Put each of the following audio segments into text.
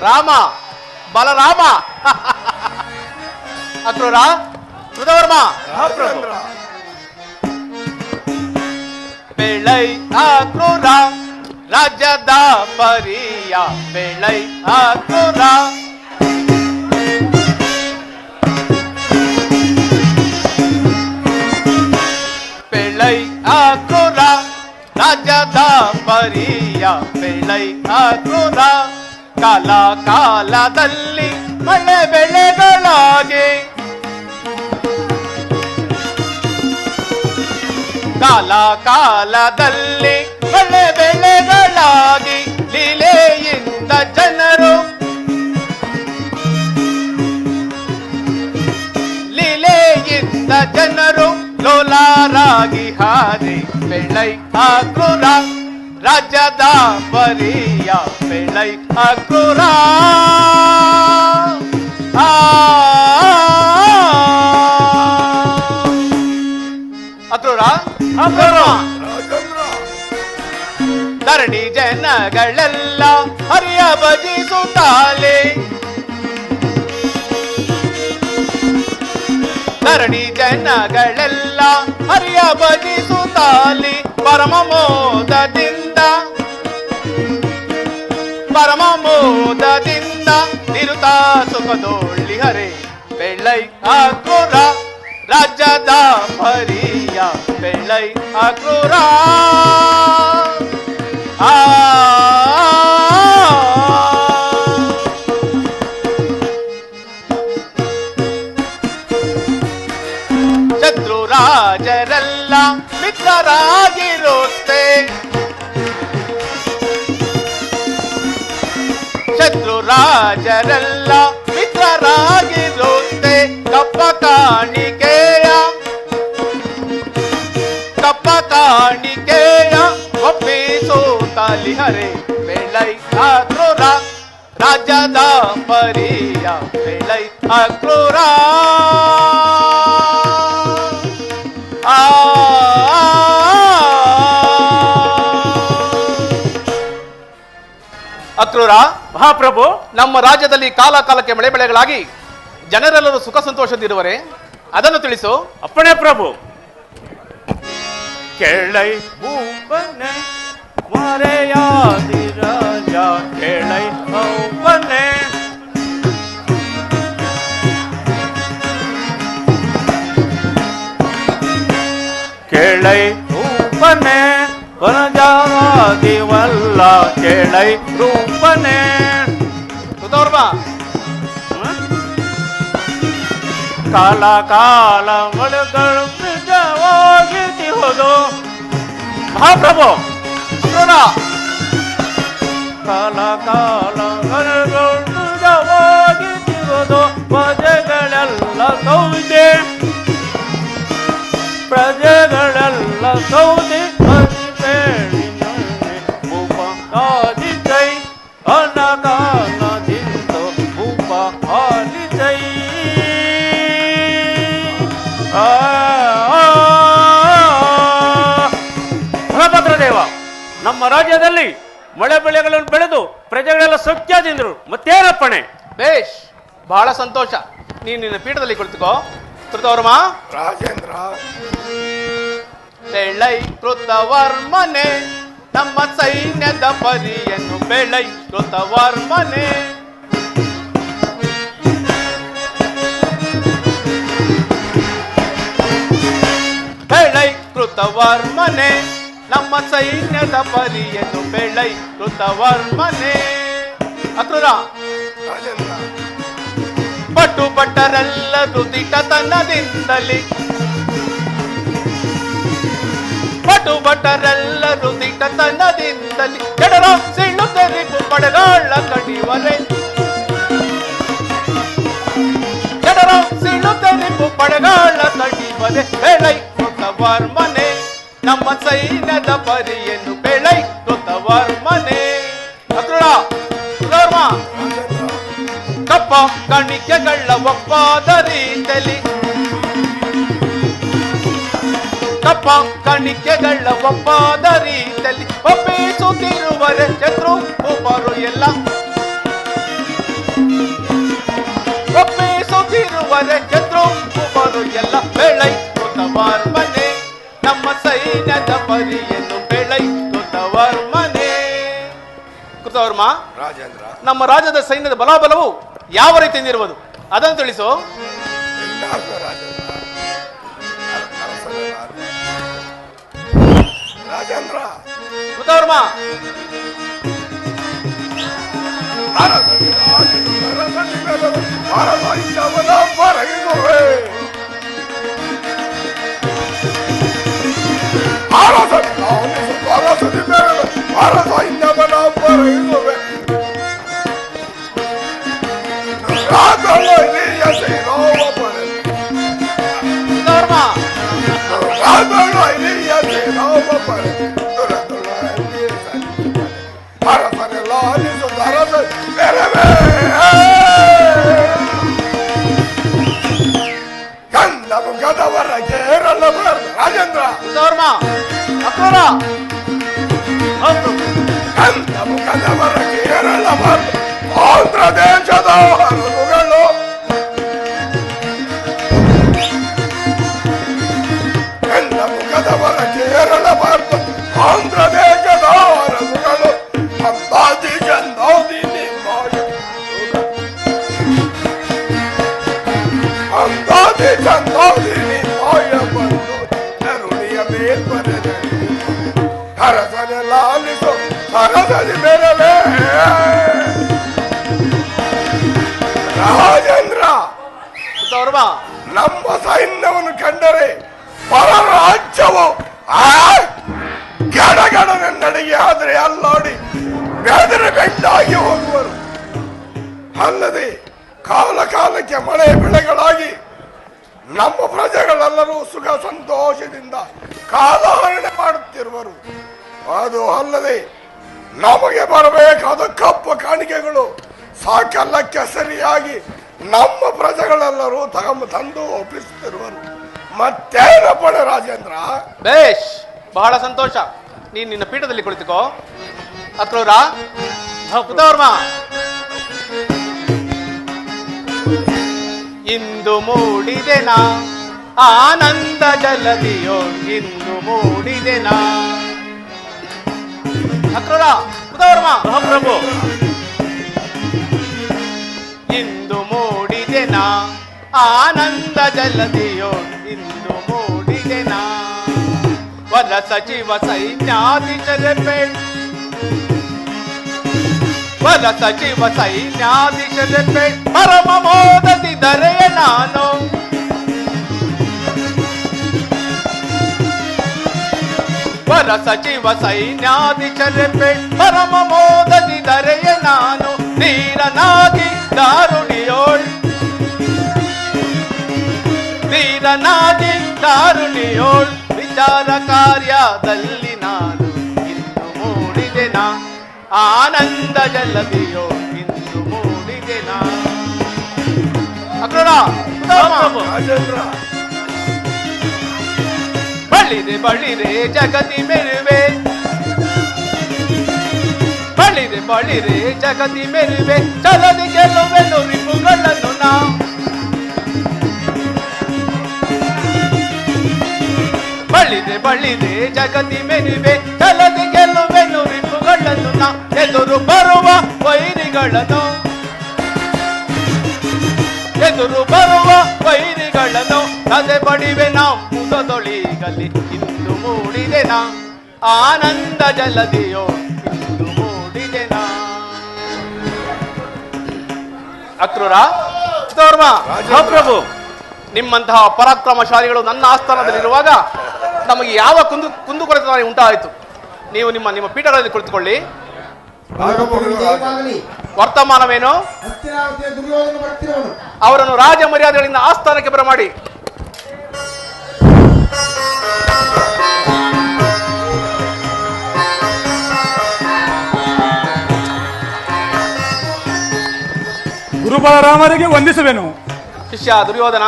ರಾಮ ಬಲರಾಮ ಅಕ್ರೂರ ಕೃತವರ್ಮ ಬೆಳೈ ಅಕ್ರೂರ ರಾಜ್ಯದ ಪರಿಯ ಬೆಳೈ ಅಕ್ರೂರ ಬೆಳೈ ಅಕ್ರೂರ ರಾಜ್ಯದ ಪರಿಯ ಬೆಳೈ ಅಕ್ರೂರ ಕಾಲ ಕಾಲದಲ್ಲಿ ಮಳೆ ಬೆಳೆಗಳಾಗಿ. ಕಾಲ ಕಾಲದಲ್ಲಿ ಮಳೆ ಬೆಳೆಗಳಾಗಿ ಲೀಲೆಯಿಂದ ಜನರು. ಲೀಲೆಯಿಂದ ಜನರು ಲೋಲಾರಾಗಿ ಹಾರಿ ಬೆಳೈ ಅಕ್ರೂರ ರಾಜ್ಯದ ಬರಿಯ ಬೆಳೈ ಅಕ್ರೂರ ಅಕ್ರೂರ ಧರಣಿ ಜನಗಳೆಲ್ಲ ಹರಿಯ ಭಜಿಸುತ್ತಾಲೆ ಧರಣಿ ಜನಗಳೆಲ್ಲ ಹರಿಯ ಭಜಿಸುತ್ತಾಲಿ ಪರಮ ಮೋದದಿಂದ ಪರಮ ಮೋದದಿಂದ ನಿರುತ ಸುಖದೋಳ್ಳಿ ಹರೆ ಬೆಳ್ಳೈ ಅಕ್ರೂರ ರಾಜ್ಯದ ಪರಿಯ ಬೆಳ್ಳೈ ಅಕ್ರೂರ ಮಹಾಪ್ರಭು ನಮ್ಮ ರಾಜ್ಯದಲ್ಲಿ ಕಾಲ ಕಾಲಕ್ಕೆ ಮಳೆ ಬೆಳೆಗಳಾಗಿ ಜನರೆಲ್ಲರೂ ಸುಖ ಸಂತೋಷದಿರುವರೆ ಅದನ್ನು ತಿಳಿಸು. ಅಪ್ಪಣೆ ಪ್ರಭು. ಕೆಳೈ ಭೂಪನೆ ಮರೆಯಾದಿ ರಾಜ ಕೆಳೈ ಕೆಳೈ ರೂಪನೆ ವನಜಾದಿವಲ್ಲ ಕೆಳೈ ರೂಪನೆ ಸುಧೋರ್ಮ ಕಾಲ ಕಾಲ ಮಳೆಗಳು ನಿಜವಾಗಿತಿಹುದು ಮಹಾಪ್ರಭು ಅಕ್ರೂರ ಕಾಲ ಕಾಲ ಮಳೆಗಳು ನಿಜವಾಗಿತಿಹುದು ಪ್ರಜೆಗಳೆಲ್ಲ ಸೌದೆ ಪ್ರಜೆಗಳೆಲ್ಲ ಸೌದೆ ಮಳೆ ಬೆಳೆಗಳನ್ನು ಬೆಳೆದು ಪ್ರಜೆಗಳೆಲ್ಲ ಸೌಖ್ಯದಿಂದರು ಮತ್ತೇನಪ್ಪಣೆ? ಬೇಷ್ ಬಹಳ ಸಂತೋಷ. ನೀನು ನಿನ್ನ ಪೀಠದಲ್ಲಿ ಕುಳಿತುಕೋ. ಕೃತವರ್ಮ. ರಾಜೇಂದ್ರ. ಬೆಳೈ ಕೃತವರ್ಮನೆ ನಮ್ಮ ಸೈನ್ಯದ ಪರಿಯನ್ನು ಬೆಳೈ ಕೃತವರ್ಮನೆ. ಬೆಳೈ ಕೃತವರ್ಮನೆ. ನಮ್ಮ ಸೈನ್ಯದ ಪರಿಯನ್ನು ಬೆಳೈ ಕೃತವರ್ಮನೆ ಅಕ್ರೂರ. ರಾಜೇಂದ್ರ ಪಟ್ಟರೆಲ್ಲ ಪಟ್ಟರೆಲ್ಲರೂ ದಿಟತನದಿಂದಲೇ ಪಟು ಭಟರೆಲ್ಲರೂ ದಿಟತನದಿಂದಲೇ ಕೆಡರ ಸಿಳ್ಳು ತೆರಿಗು ಪಡೆದಾಳ ಕಡಿವರೆ. ಕೆಡರ ಸಿಳ್ಳು ತೆರಿಗು ಪಡೆದಾಳ ಕಡಿವರೆ. ಬೆಳೈ ಕೃತವರ್ಮನೆ ನಮ್ಮ ಸೈನ್ಯದ ಪರಿಯನ್ನು ಬೆಳೈ ಕೃತವರ್ಮನೆ ಅಕ್ರೂರ ಕೃತವರ್ಮ ಕಪ್ಪ ಕಣಿಕೆಗಳ ಒಪ್ಪಾದ ರೀತಿಯಲ್ಲಿ ಕಪ್ಪ ಕಣಿಕೆಗಳ ಒಪ್ಪಾದ ರೀತಿಯಲ್ಲಿ ಒಪ್ಪಿಸುತ್ತಿರುವರೆ ಶತ್ರು ಒಬ್ಬರು ಎಲ್ಲ ಪರಿಯನ್ನು ಬೆಳೈ ಕೃತವರ್ಮ ರಾಜೇಂದ್ರ. ನಮ್ಮ ರಾಜ್ಯದ ಸೈನ್ಯದ ಬಲಾಬಲವು ಯಾವ ರೀತಿಯಿಂದಿರುವುದು ಅದನ್ನು ತಿಳಿಸು. ರಾಜೇಂದ್ರ. ಅರಸನಾದ. Rajendra. Kritavarma. arasa namusu arasa dinleme arasa inneme nampara yürüme Ragalay ne yeseyin oğla bana Durma Ragalay ne yeseyin oğla bana Rajendra Kritavarma Akrura ಹೌದು ಗಂಧ ಮುಖದವರ ಕೇರಳಬಾರದು ಆಂಧ್ರ ದೇಶದ ಹರಳುಗಳು ಗಂಧ ಮುಖದವರ ಕೇರಳಬಾರದು ಆಂಧ್ರ ಕಾಲಕ್ಕೆ ಮಳೆ ಬೆಳೆಗಳಾಗಿ ನಮ್ಮ ಪ್ರಜೆಗಳೆಲ್ಲರೂ ಸುಖ ಸಂತೋಷದಿಂದ ಕಾಲಹರಣೆ ಮಾಡುತ್ತಿರುವರು. ಅದು ಅಲ್ಲದೆ ನಮಗೆ ಬರಬೇಕಾದ ಕಪ್ಪು ಕಾಣಿಕೆಗಳು ಸಾಕಲ್ಲಕ್ಕೆ ಸರಿಯಾಗಿ ನಮ್ಮ ಪ್ರಜೆಗಳೆಲ್ಲರೂ ತಗೊಂಡು ತಂದು ಒಪ್ಪಿಸುತ್ತಿರುವರು. ಮತ್ತೇನಪ್ಪ ರಾಜೇಂದ್ರ? ಬೇಶ್ ಬಹಳ ಸಂತೋಷ. ನೀನ್ ನಿನ್ನ ಪೀಠದಲ್ಲಿ ಕುಳಿತುಕೋ. ಅಕ್ರೂರ ಇಂದು ಮೂಡಿದೆನಾ? ಆನಂದ ಜಲದಿಯೋ ಇಂದು ಮೂಡಿದೆನಾ? ಅಕ್ರೂರ ಉದವರ್ಮ, ಮಹಾಪ್ರಭು. ಇಂದು ಮೂಡಿದೆನಾ? ಆನಂದ ಜಲದಿಯೋ ಇಂದು ಮೂಡಿದೆನಾ? ವರ ಸಚಿವ ಸೈನ್ಯಾಧಿಚರಪೆ ವರ ಸಚಿವ ಸೈನ್ಯಾಧಿಚರಪೆ ಪರಮ ಮೋದತಿ ದರೆಯ ನಾನು. ವರ ಸಚಿವ ಸೈನ್ಯಾಧಿಚರಪೆ ಪರಮ ಮೋದತಿ ದರೆಯ ನಾನು. ಧೀರನಾಗಿ ದಾರುಣಿಯೋಳ್. ಧೀರನಾಗಿ ದಾರುಣಿಯೋಳ್. ವಿಚಾರ ಕಾರ್ಯದಲ್ಲಿ ನಾನು. ಇಂದು ಮೂಡಿದೆನ ಆನಂದ ಜಲದಿಯೋ ಇಂದು ಮೂಡಿದೆನ ಅಕ್ರೂರ ಮಹಾಪ್ರಭು ರಾಜೇಂದ್ರ ಬಳಿರೆ ಬಳಿರೆ ಜಗತಿ ಮೆರುವೆ ಬಳಿರೆ ಬಳಿರೆ ಜಗತಿ ಮೆರುವೆ ಚಲದಿ ಗೆಲ್ಲುವೆನು ರಿಪುಗಳನ್ನು ನಾ ಬಳಿರೆ ಬಳಿರೆ ಜಗತಿ ಮೆರುವೆ ಚಲದಿ ಗೆಲ್ಲುವೆನು ರಿಪುಗಳನ್ನು ನಾ ಎದುರು ಬರುವ ವೈರಿಗಳನ್ನು ಎದುರು ಬರುವ ವೈರಿಗಳನ್ನು ಕದೆ ಪಡಿವೆ ನಾವು ಇಂದು ಮೂಡಿದೆನ ಆನಂದ ಜಲದಿಯೋ, ಇಂದು ಮೂಡಿದೆ ನಾ. ಅಕ್ರೂರ ಪ್ರಭು ನಿಮ್ಮಂತಹ ಪರಾಕ್ರಮಶಾಲಿಗಳು ನನ್ನ ಆಸ್ಥಾನದಲ್ಲಿರುವಾಗ ನಮಗೆ ಯಾವ ಕುಂದು ಕುಂದುಕೊರತೆ ಉಂಟಾಯಿತು? ನೀವು ನಿಮ್ಮ ನಿಮ್ಮ ಪೀಠಗಳಲ್ಲಿ ಕುಳಿತುಕೊಳ್ಳಿ. ವರ್ತಮಾನವೇನು? ಅವರನ್ನು ರಾಜ ಮರ್ಯಾದೆಗಳಿಂದ ಆಸ್ಥಾನಕ್ಕೆ ಬರಮಾಡಿ. ಗುರುಬಲರಾಮರಿಗೆ ವಂದಿಸುವೆನು. ಶಿಷ್ಯ ದುರ್ಯೋಧನ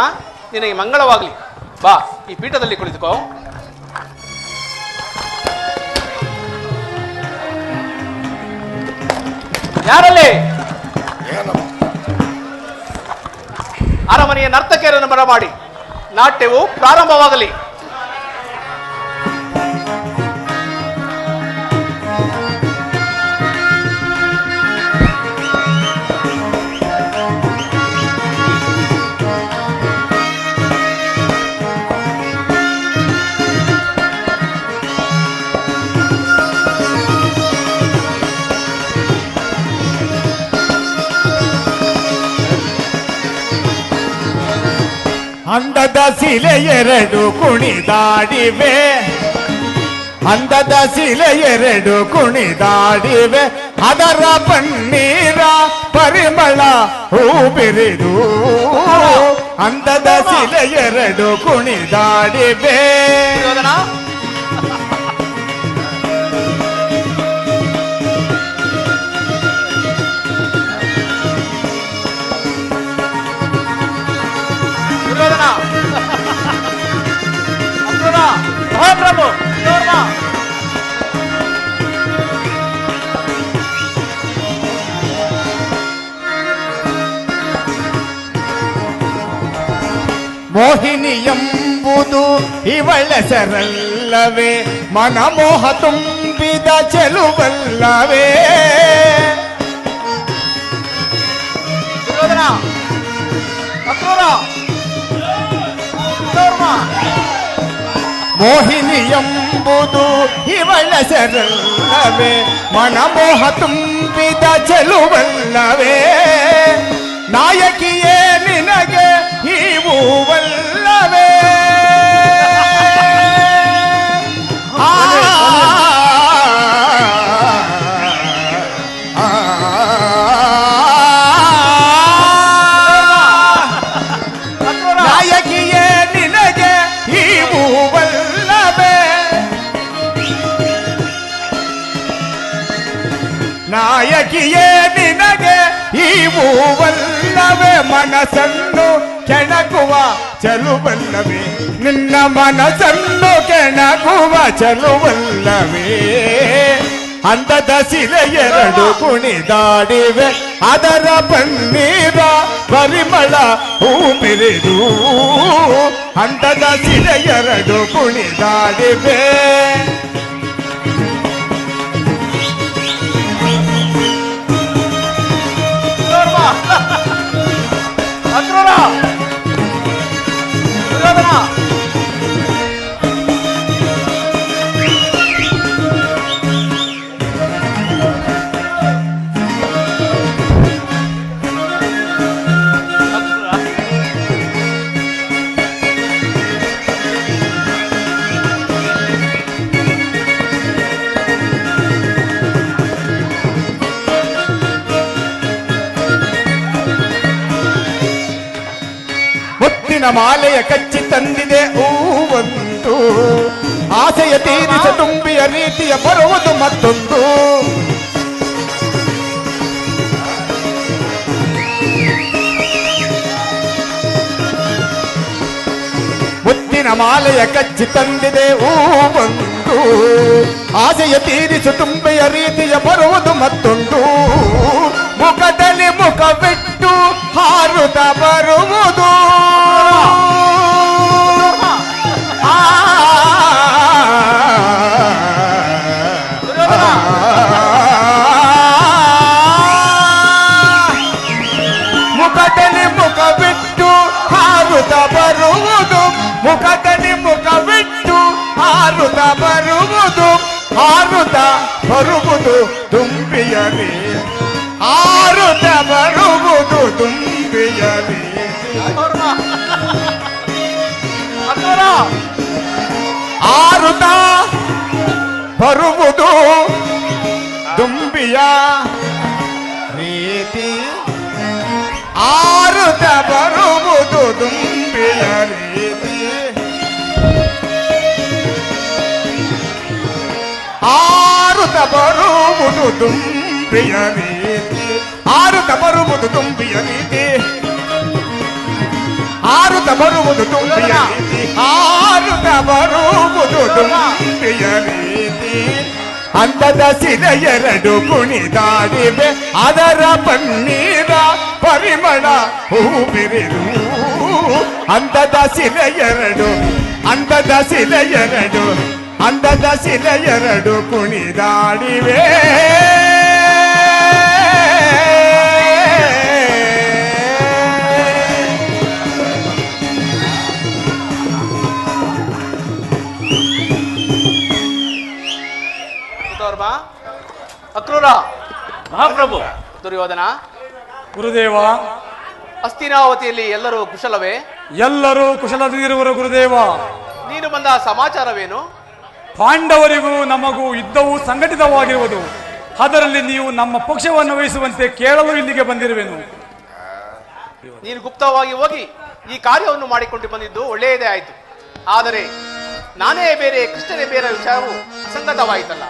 ನಿನಗೆ ಮಂಗಳವಾಗಲಿ. ಬಾ ಈ ಪೀಠದಲ್ಲಿ ಕುಳಿತುಕೋ. ಯಾರಲ್ಲಿ? ಅರಮನೆಯ ನರ್ತಕಿಯರನ್ನು ಬರಮಾಡಿ ನಾಟ್ಯವು ಪ್ರಾರಂಭವಾಗಲಿ. ಅಂದದ ಶಿಲೆ ಎರಡು ಕುಣಿದಾಡಿವೆ ಅಂದದ ಶಿಲೆ ಎರಡು ಕುಣಿದಾಡಿವೆ ಅದರ ಪನ್ನೀರ ಪರಿಮಳ ಹೂ ಬಿರಿದು ಅಂದದ ಶಿಲೆ ಎರಡು ಕುಣಿದಾಡಿವೆ ಎಂಬುದು ಇವಳೆಸರಲ್ಲವೇ ಮನಮೋಹ ತುಂಬಿದ ಚೆಲುವಲ್ಲವೇ ದುರ್ಯೋಧನ ಅಸುರ ಧರ್ಮ ಮೋಹಿನಿ ಎಂಬುದು ಇವಳೆಸರಲ್ಲವೇ ಮನಮೋಹ ತುಂಬಿದ ಚೆಲುವಲ್ಲವೇ ನಾಯಕಿಯೇ ನಿನಗೆ ಹೀವುವಲ್ಲವೇ ಆ, ಚಲುವಲ್ಲವೇ ನಿನ್ನ ಮನಸ್ಸನ್ನು ಕೆಣಕುವ ಚಲುವಲ್ಲವೇ ಅಂದದ ಶಿಲೆ ಎರಡು ಕುಣಿದಾಡಿವೆ ಅದರ ಪನ್ನೀರ ಪರಿಮಳ ಹೂ ಬಿರಿದು ಅಂದದ ಶಿಲೆ ಎರಡು ಕುಣಿದಾಡಿವೆ ಮಾಲೆಯ ಕಚ್ಚಿ ತಂದಿದೆ ಹೂವೊಂದು ಆಸೆಯ ತೀರಿಸ ತುಂಬಿಯ ರೀತಿಯ ಬರುವುದು ಮತ್ತೊಂದು. ಮುತ್ತಿನ ಮಾಲೆಯ ಕಚ್ಚಿ ತಂದಿದೆ ಹೂವೊಂದು ಆಸೆಯ ತೀರಿಸು ತುಂಬೆಯ ರೀತಿಯ ಬರುವುದು ಮತ್ತೊಂದು. ಮುಖದಲ್ಲಿ ಮುಖ ಬಿಟ್ಟು ಹಾರುತ್ತ ಬರುವುದು. ಹಾರುತ್ತ ಬರುವುದು ತುಂಬಿಯಲಿ ಹಾರುತ್ತ ಬರುವುದು ತುಂಬಿಯಲಿ ಆರುತ್ತ ಬರುವುದು ದುಂಬಿಯ ರೀತಿ ಆರುತ್ತ ಬರುವುದು ದುಂಬಿಯ ರೀತಿ ಆರುತ್ತ ಬರುವುದು ತುಂಬಿಯ ರೀತಿ ಆರುತ್ತ ಬರುವುದು ತುಂಬಿಯ ರೀತಿ ಅಂದದ ಸಿಲ ಎರಡು ಕುಣಿದಾಡಿವೆ ಅದರ ಪನ್ನೀರ ಪರಿಮಳ ಹೂ ಬಿರಿದು ಅಂದದ ಶಿಲೆ ಎರಡು ಅಂದದ ಶಿಲೆ ಎರಡು ಅಂದದ ಶಿಲೆ ಎರಡು ಕುಣಿದಾಡಿವೆ. ಅಕ್ರೂರ. ಮಹಾಪ್ರಭು. ದುರ್ಯೋಧನ ಗುರುದೇವ. ಅಸ್ಥಿನಾವತಿಯಲ್ಲಿ ಎಲ್ಲರೂ ಕುಶಲವೇ? ಎಲ್ಲರೂ ಕುಶಲದಿರುವರು ಗುರುದೇವ. ನೀನು ಬಂದ ಸಮಾಚಾರವೇನು? ಪಾಂಡವರಿಗೂ ನಮಗೂ ಯುದ್ಧವು ಸಂಘಟಿತವಾಗಿರುವುದು. ಅದರಲ್ಲಿ ನೀವು ನಮ್ಮ ಪಕ್ಷವನ್ನು ವಹಿಸುವಂತೆ ಕೇಳಲು ಇಲ್ಲಿಗೆ ಬಂದಿರುವೆನು. ನೀನು ಗುಪ್ತವಾಗಿ ಹೋಗಿ ಈ ಕಾರ್ಯವನ್ನು ಮಾಡಿಕೊಂಡು ಬಂದಿದ್ದು ಒಳ್ಳೆಯದೇ ಆಯಿತು. ಆದರೆ ನಾನೇ ಬೇರೆ ಕೃಷ್ಣನೇ ಬೇರೆ ವಿಚಾರವು ಸಂಗತವಾಯಿತಲ್ಲ.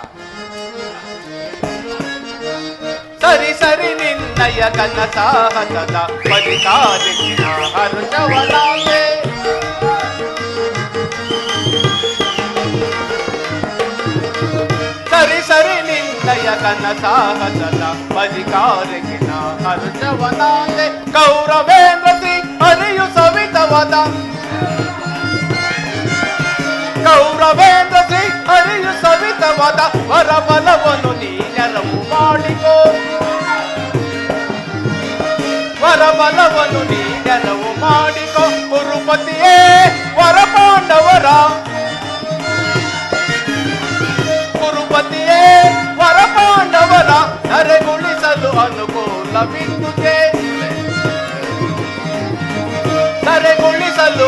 ಸರಿ ಸರಿ, ನಿನ್ನಯ ಕನಸ ಹಸದ ಬಲಿಕಾಲಿನ నాయకన సాహసల అధికారికిన హర్షవనాలే గౌరవేంద్ర సింగ్ మరియు సవితవద గౌరవేంద్ర సింగ్ సవితవద వరవలవను నీ వాడికో. వరవలవను నీ మాడికో కురుపతియే వరపాండవరా. ನರೆಗುಳಿಸಲು ಅನುಕೂಲವಿಂದುದೇ ನರೆಗೊಳಿಸಲು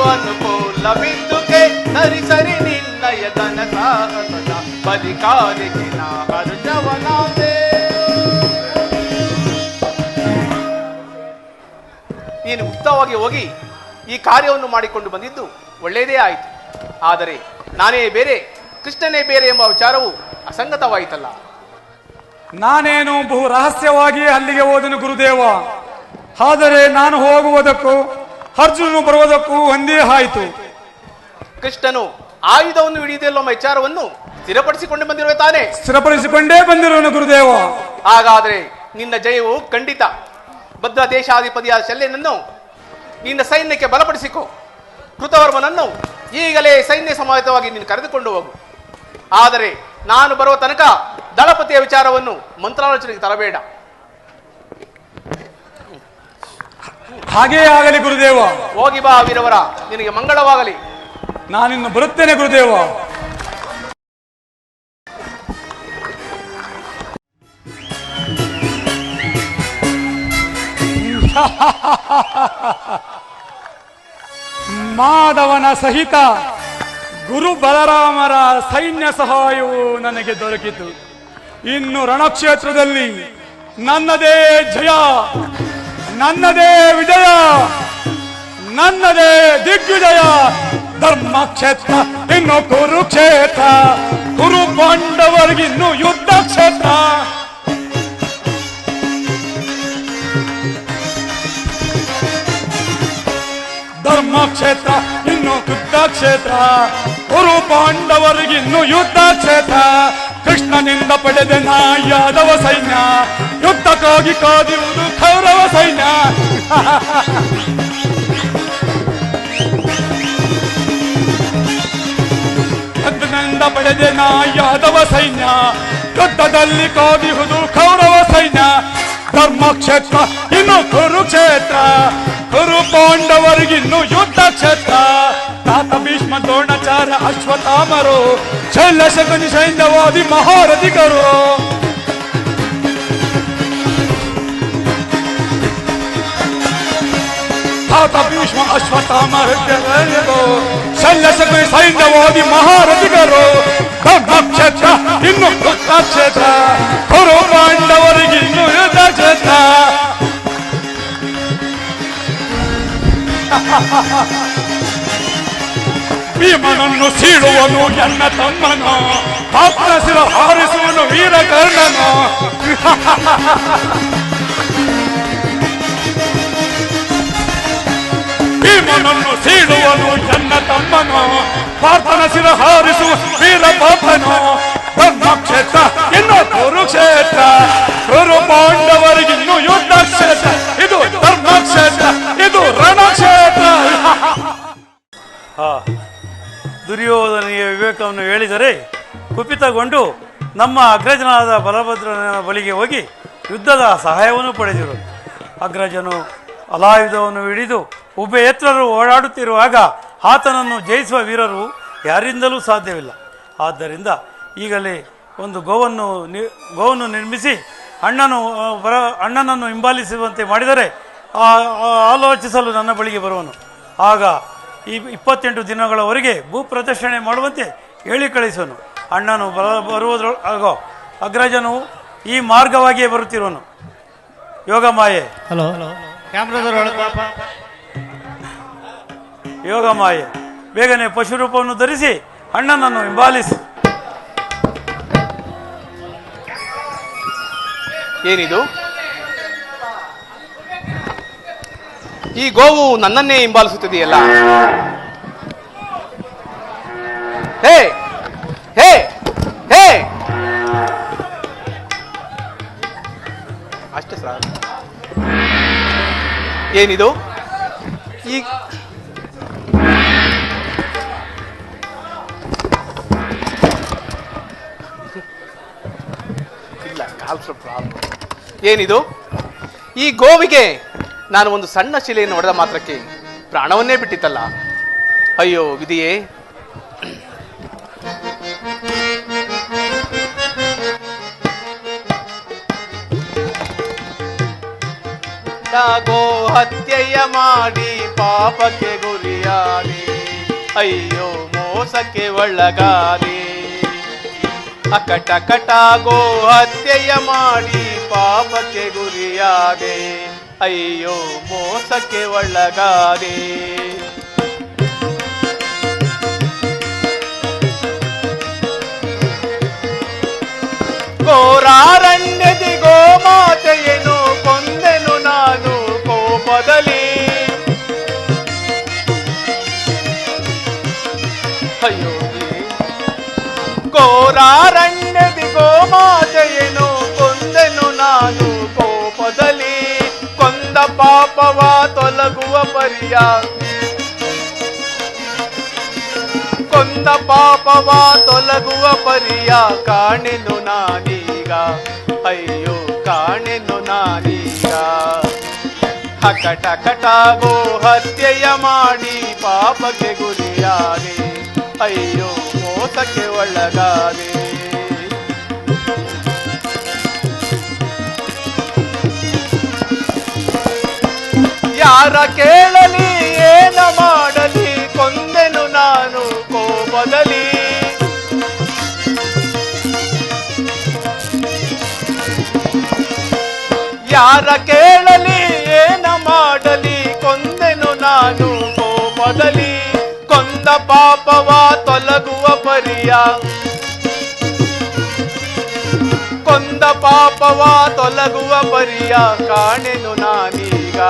ಸರಿ ಸರಿ ನಿನ್ನಯ ಘನ ಸಾಹಸದ ಬಲಿಕಾಲಿಗಿನ ಹರ್ಷವನಾದೆ ನೀನು ಮುಕ್ತವಾಗಿ ಹೋಗಿ ಈ ಕಾರ್ಯವನ್ನು ಮಾಡಿಕೊಂಡು ಬಂದಿದ್ದು ಒಳ್ಳೆಯದೇ ಆಯಿತು. ಆದರೆ ನಾನೇ ಬೇರೆ, ಕೃಷ್ಣನೇ ಬೇರೆ ಎಂಬ ವಿಚಾರವು ಅಸಂಗತವಾಯಿತಲ್ಲ. ನಾನೇನು ಬಹು ರಹಸ್ಯವಾಗಿ ಅಲ್ಲಿಗೆ ಹೋದನು ಗುರುದೇವ. ಆದರೆ ನಾನು ಹೋಗುವುದಕ್ಕೂ ಅರ್ಜುನನು ಬರುವುದಕ್ಕೂ ಒಂದೇ ಆಯಿತು. ಕೃಷ್ಣನು ಆಯುಧವನ್ನು ಹಿಡಿಯುವುದಿಲ್ಲ ಎಂಬ ವಿಚಾರವನ್ನು ಸ್ಥಿರಪಡಿಸಿಕೊಂಡು ಬಂದಿರುವ ತಾನೇ ಸ್ಥಿರಪಡಿಸಿಕೊಂಡೇ ಬಂದಿರುವನು ಗುರುದೇವ. ಹಾಗಾದರೆ ನಿನ್ನ ಜಯವು ಖಂಡಿತ ಭದ್ರ ದೇಶಾಧಿಪತಿಯಾದ ಶಲ್ಯನನ್ನು ನಿನ್ನ ಸೈನ್ಯಕ್ಕೆ ಬಲಪಡಿಸಿಕೊ. ಕೃತವರ್ಮನನ್ನು ಈಗಲೇ ಸೈನ್ಯ ಸಮಾಹಿತವಾಗಿ ನೀನು ಕರೆದುಕೊಂಡು ಹೋಗು. ಆದರೆ ನಾನು ಬರುವ ತನಕ ದಳಪತಿಯ ವಿಚಾರವನ್ನು ಮಂತ್ರಾಲೋಚನೆಗೆ ತರಬೇಡ. ಹಾಗೇ ಆಗಲಿ ಗುರುದೇವ. ಹೋಗಿ ಬಾ ವೀರವರ ನಿನಗೆ ಮಂಗಳವಾಗಲಿ. ನಾನಿನ್ನು ಬರುತ್ತೇನೆ ಗುರುದೇವ. ಮಾಧವನ ಸಹಿತ ಗುರು ಬಲರಾಮರ ಸೈನ್ಯ ಸಹಾಯವು ನನಗೆ ದೊರಕಿತು. ಇನ್ನು ರಣಕ್ಷೇತ್ರದಲ್ಲಿ ನನ್ನದೇ ಜಯ, ನನ್ನದೇ ವಿಜಯ, ನನ್ನದೇ ದಿಗ್ವಿಜಯ. ಧರ್ಮಕ್ಷೇತ್ರ, ಇನ್ನು ಕುರುಕ್ಷೇತ್ರ ಕುರು ಪಾಂಡವರಿಗಿನ್ನು ಯುದ್ಧ ಕ್ಷೇತ್ರ ಧರ್ಮಕ್ಷೇತ್ರ, ಇನ್ನು ಯುದ್ಧ ಕ್ಷೇತ್ರ ಕುರು ಪಾಂಡವರಿಗಿನ್ನು ಯುದ್ಧ ಕ್ಷೇತ್ರ ಕೃಷ್ಣನಿಂದ ಪಡೆದ ನಾ ಯಾದವ ಸೈನ್ಯ. ಯುದ್ಧಕ್ಕಾಗಿ ಕಾದಿರುವುದು ಕೌರವ ಸೈನ್ಯ. ಕೃಷ್ಣನಿಂದ ಪಡೆದ ಯಾದವ ಸೈನ್ಯ. ಯುದ್ಧದಲ್ಲಿ ಕಾದಿರುವುದು ಕೌರವ ಸೈನ್ಯ. ಧರ್ಮಕ್ಷೇತ್ರ, ಇನ್ನು ಕುರುಕ್ಷೇತ್ರ. ಕುರು ಪಾಂಡವರಿಗಿನ್ನು ಯುದ್ಧ ಕ್ಷೇತ್ರ. ತಾತ ಭೀಷ್ಮ ದ್ರೋಣಾಚಾರ್ಯ ಅಶ್ವತ್ಥಾಮರು, ಶೈಲ ಶಕುನಿ ಸೈನ್ಯವಾದಿ ಮಹಾರಥಿಕರು. ತಾತ ಭೀಷ್ಮ ಅಶ್ವತ್ಥಾಮರು ಶೈಲ ಶಕುನಿ ಸೈನ್ಯವಾದಿ ಮಹಾರಥಿಕರು. ಧರ್ಮಕ್ಷೇತ್ರ ಇನ್ನು ಕ್ಷೇತ್ರ. ಕುರು ಪಾಂಡವರಿಗಿನ್ನು ಯುದ್ಧ ಕ್ಷೇತ್ರ. ಭೀಮನನ್ನು ಸೀಳುವನು ಎನ್ನ ತಮ್ಮನು ಪಾಪನ ಶಿರ ಹಾರಿಸುವನು ವೀರಕರ್ಣನು ಭೀಮನನ್ನು ಸೀಳುವನು ಎನ್ನ ತಮ್ಮನು ಪಾರ್ಥನ ಶಿರ ಹಾರಿಸುವ ವೀರ ಪಾಪನು ನಮ್ಮ ಇನ್ನು ಕುರುಕ್ಷೇತ್ರ. ಕುರು ಯುದ್ಧ ಕ್ಷೇತ್ರ ಇದು ಧರ್ಮಕ್ಷೇತ್ರ, ಇದು ರಣಕ್ಷೇತ್ರ. ದುರ್ಯೋಧನಿಗೆ ವಿವೇಕವನ್ನು ಹೇಳಿದರೆ ಕುಪಿತಗೊಂಡು ನಮ್ಮ ಅಗ್ರಜನಾದ ಬಲಭದ್ರನ ಬಳಿಗೆ ಹೋಗಿ ಯುದ್ಧದ ಸಹಾಯವನ್ನು ಪಡೆದಿರು. ಅಗ್ರಜನು ಅಲಾಯುಧವನ್ನು ಹಿಡಿದು ಉಭಯತ್ರರು ಓಡಾಡುತ್ತಿರುವಾಗ ಆತನನ್ನು ಜಯಿಸುವ ವೀರರು ಯಾರಿಂದಲೂ ಸಾಧ್ಯವಿಲ್ಲ. ಆದ್ದರಿಂದ ಈಗಲೇ ಒಂದು ಗೋವನ್ನು ನಿ ಗೋವನ್ನು ನಿರ್ಮಿಸಿ ಅಣ್ಣನು ಬರ ಅಣ್ಣನನ್ನು ಹಿಂಬಾಲಿಸುವಂತೆ ಮಾಡಿದರೆ ಆಲೋಚಿಸಲು ನನ್ನ ಬಳಿಗೆ ಬರುವನು. ಆಗ ಈ ಇಪ್ಪತ್ತೆಂಟು ದಿನಗಳವರೆಗೆ ಭೂ ಪ್ರದರ್ಶನೆ ಮಾಡುವಂತೆ ಹೇಳಿ ಕಳಿಸುವನು. ಅಣ್ಣನು ಬರ ಬರುವುದ್ರ ಆಗೋ ಅಗ್ರಜನು ಈ ಮಾರ್ಗವಾಗಿಯೇ ಬರುತ್ತಿರುವನು. ಯೋಗ ಮಾಯೆ. ಹಲೋ. ಯೋಗ ಮಾಯೆ. ಬೇಗನೆ ಪಶು ರೂಪವನ್ನು ಧರಿಸಿ ಅಣ್ಣನನ್ನು ಹಿಂಬಾಲಿಸಿ. ಏನಿದು? ಈ ಗೋವು ನನ್ನನ್ನೇ ಹಿಂಬಾಲಿಸುತ್ತಿದೆಯಲ್ಲ? ಹೇ! ಹೇ! ಹೇ! ಅಷ್ಟೇ ಸರ್ ಏನಿದು? ಈ ಏನಿದು? ಈ ಗೋವಿಗೆ ನಾನು ಒಂದು ಸಣ್ಣ ಶಿಲೆಯನ್ನು ಹೊಡೆದ ಮಾತ್ರಕ್ಕೆ ಪ್ರಾಣವನ್ನೇ ಬಿಟ್ಟಿತ್ತಲ್ಲ. ಅಯ್ಯೋ, ವಿಧಿಯೇ. ಗೋ ಹತ್ಯೆಯ ಮಾಡಿ ಪಾಪಕ್ಕೆ ಗುರಿಯಾದಿ ಅಯ್ಯೋ, ಮೋಸಕ್ಕೆ ಒಳಗಾದೆ ಅಕಟ ಕಟ ಗೋ ಹತ್ಯೆಯ ಮಾಡಿ ಪಾಪಕ್ಕೆ ಗುರಿಯಾದೆ ಅಯ್ಯೋ, ಮೋಸಕ್ಕೆ ಒಳಗಾದೆ. ಘೋರಾರಣ್ಯದಿ ಗೋಮಾತೆಯನ್ನು ಕೊಂದೆನು ನಾನು ಕೋಪದಲ್ಲಿ. ಅಯ್ಯೋ ಪರಿಯ ಕೊಂದ ಪಾಪವ ತೊಲಗುವ ಪರಿಯ, ಕಾಣೆನು ನಾನೀಗ. ಅಯ್ಯೋ, ಕಾಣೆನು ನಾನೀಗ. ಹಕಟ ಕಟಾಗೋ ಹತ್ಯೆಯ ಮಾಡಿ ಪಾಪಕ್ಕೆ ಗುರಿಯಾದೆ. ಅಯ್ಯೋ, ಮೋಸಕ್ಕೆ ಒಳಗಾದೆ. ಕೇಳಲಿ, ಏನ ಮಾಡಲಿ, ಕೊಂದೆನು ನಾನು ಕೋಪದಲ್ಲಿ. ಯಾರ ಕೇಳಲಿ, ಏನ ಮಾಡಲಿ, ಕೊಂದೆನು ನಾನು ಕೋಪದಲ್ಲಿ. ಕೊಂದ ಪಾಪವ ತೊಲಗುವ ಪರಿಯ. ಕೊಂದ ಪಾಪವ ತೊಲಗುವ ಪರಿಯ, ಕಾಣೆನು ನಾನೀಗ.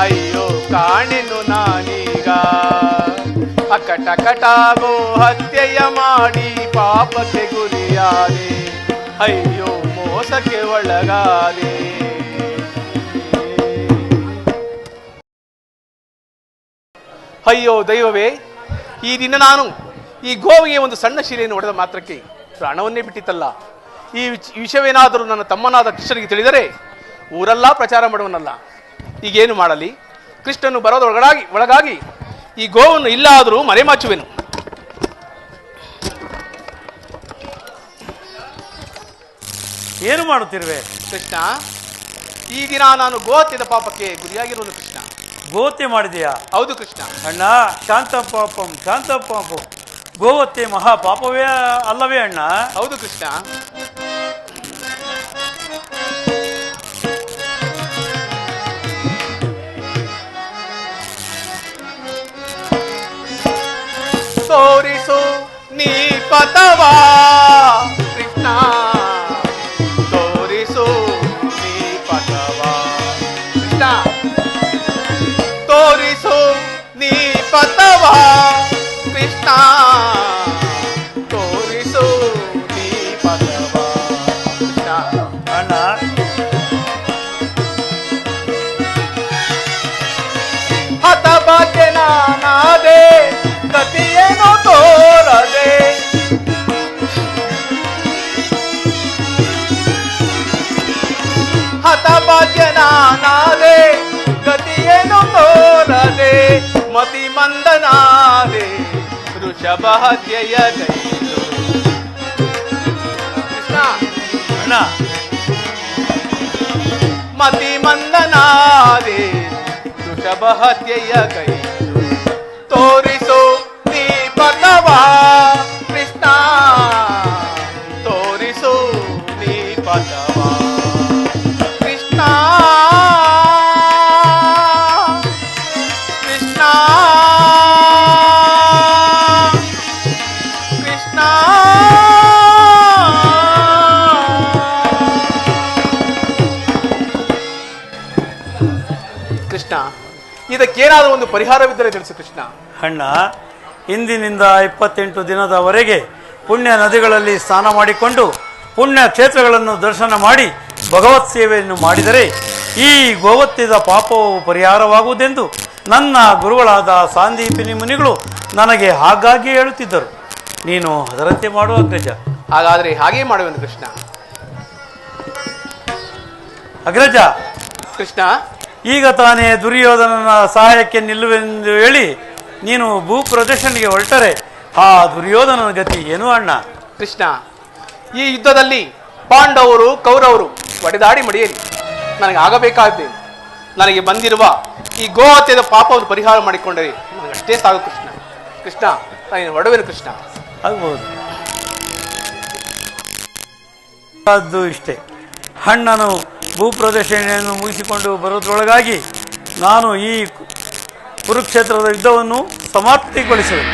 ಅಯ್ಯೋ, ಕಾಣೆನು ನಾನೀಗ. ಅಕಟ ಕಟಾಗೋ ಹತ್ಯೆಯ ಮಾಡಿ ಪಾಪಕ್ಕೆ ಗುರಿಯಾದೆ. ಅಯ್ಯೋ, ಮೋಸಕ್ಕೆ ಒಳಗಾದೆ. ಅಯ್ಯೋ, ದೈವವೇ, ಈ ದಿನ ನಾನು ಈ ಗೋವಿಗೆ ಒಂದು ಸಣ್ಣ ಶಿಲೆಯನ್ನು ಹೊಡೆದ ಮಾತ್ರಕ್ಕೆ ಪ್ರಾಣವನ್ನೇ ಬಿಟ್ಟಿತ್ತಲ್ಲ. ಈ ವಿಷಯವೇನಾದರೂ ನನ್ನ ತಮ್ಮನಾದ ಕೃಷ್ಣನಿಗೆ ತಿಳಿದರೆ ಊರೆಲ್ಲ ಪ್ರಚಾರ ಮಾಡುವನಲ್ಲ. ಈಗೇನು ಮಾಡಲಿ? ಕೃಷ್ಣನು ಬರೋದೊಳಗಾಗಿ ಒಳಗಾಗಿ ಈ ಗೋವನ್ನು ಇಲ್ಲಾದರೂ ಮರೆಮಾಚುವೆನು. ಏನು ಮಾಡುತ್ತಿರುವೆ? ಕೃಷ್ಣ ಈ ದಿನ ನಾನು ಗೋಹತ್ಯದ ಪಾಪಕ್ಕೆ ಗುರಿಯಾಗಿರುವುದು ಕೃಷ್ಣ. ಗೋಹತ್ಯೆ ಮಾಡಿದೆಯಾ? ಹೌದು ಕೃಷ್ಣ. ಅಣ್ಣ ಶಾಂತ ಪಾಪಂ ಶಾಂತ ಪಾಪಂ. ಗೋವತ್ತೆ ಮಹಾ ಪಾಪವೇ ಅಲ್ಲವೇ ಅಣ್ಣ? ಹೌದು ಕೃಷ್ಣ. ತೋರಿಸು ನೀ ಪಥವಾ ಮತಿ ಮಂದನಾದೆ ವೃಷಭ ಹತ್ಯೆಯ ಕೈದು ಕೃಷ್ಣ ಅಣ್ಣ ಮತಿ ಇದಕ್ಕೇನಾದರೂ ಒಂದು ಪರಿಹಾರವಿದ್ದರೆ ತಿಳಿಸು ಕೃಷ್ಣ. ಅಣ್ಣ ಇಂದಿನಿಂದ ಇಪ್ಪತ್ತೆಂಟು ದಿನದವರೆಗೆ ಪುಣ್ಯ ನದಿಗಳಲ್ಲಿ ಸ್ನಾನ ಮಾಡಿಕೊಂಡು ಪುಣ್ಯ ಕ್ಷೇತ್ರಗಳನ್ನು ದರ್ಶನ ಮಾಡಿ ಭಗವತ್ ಸೇವೆಯನ್ನು ಮಾಡಿದರೆ ಈ ಗೋವತ್ತಿದ ಪಾಪವು ಪರಿಹಾರವಾಗುವುದೆಂದು ನನ್ನ ಗುರುಗಳಾದ ಸಾಂದೀಪಿನಿ ಮುನಿಗಳು ನನಗೆ ಹಾಗಾಗಿ ಹೇಳುತ್ತಿದ್ದರು. ನೀನು ಅದರಂತೆ ಮಾಡುವ ಅಗ್ರಜ. ಹಾಗಾದರೆ ಹಾಗೇ ಮಾಡುವೆನು ಕೃಷ್ಣ. ಅಗ್ರಜ. ಕೃಷ್ಣ ಈಗ ತಾನೇ ದುರ್ಯೋಧನನ ಸಹಾಯಕ್ಕೆ ನಿಲ್ಲುವೆಂದು ಹೇಳಿ ನೀನು ಭೂ ಪ್ರದರ್ಶನಿಗೆ ಹೊರಟರೆ. ಆ ದುರ್ಯೋಧನನ ಗತಿ ಏನು ಅಣ್ಣ? ಕೃಷ್ಣ ಈ ಯುದ್ಧದಲ್ಲಿ ಪಾಂಡವರು ಕೌರವರು ಒಡೆದಾಡಿ ಮಡಿಯಲಿ. ನನಗೆ ಆಗಬೇಕಾದ್ದೇನು ನನಗೆ ಬಂದಿರುವ ಈ ಗೋಹತ್ಯದ ಪಾಪವನ್ನು ಪರಿಹಾರ ಮಾಡಿಕೊಂಡರೆ ನನಗೆ ಅಷ್ಟೇ ಸಾಕು ಕೃಷ್ಣ. ಕೃಷ್ಣ ನಾನು ಒಡವೆನು ಕೃಷ್ಣ. ಆಗ್ಬೋದು. ಅದು ಇಷ್ಟೇ. ಹಣ್ಣನು ಭೂಪ್ರದರ್ಶನೆಯನ್ನು ಮುಗಿಸಿಕೊಂಡು ಬರೋದ್ರೊಳಗಾಗಿ ನಾನು ಈ ಕುರುಕ್ಷೇತ್ರದ ಯುದ್ಧವನ್ನು ಸಮಾಪ್ತಿಗೊಳಿಸುವೆ.